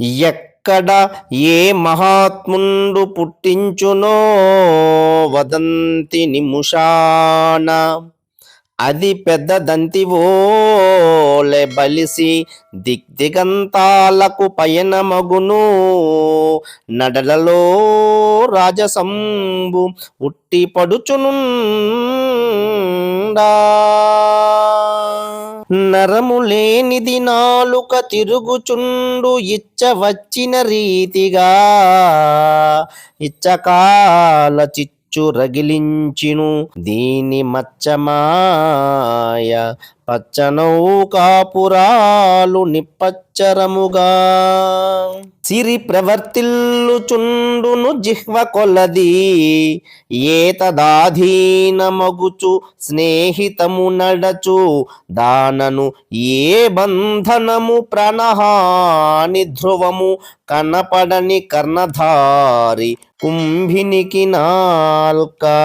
ఎక్కడ ఏ మహాత్ముండు పుట్టించునో వదంతి నిముషాన. అది పెద్ద దంతివోలె బలిసి దిగ్దిగంతాలకు పయనమగును. నడలలో రాజసంబు ఉట్టి పడుచునుండా. నరము లేనిది నాలుక తిరుగుచుండు ఇచ్చ వచ్చిన రీతిగా ఇచ్చకాల చిచ్చు రగిలించిను. దీని మచ్చమాయ పచ్చనౌకాపురాలు నిప్పచ్చరముగా. సిరి ప్రవర్తిల్లుచుండును జిహ్వ కొలది. ఏతదాధీనమగుచు స్నేహితము నడచు. దానను ఏ బంధనము ప్రణహాని ధ్రువము కనపడని కర్ణధారి కుంభినికి నాల్కా.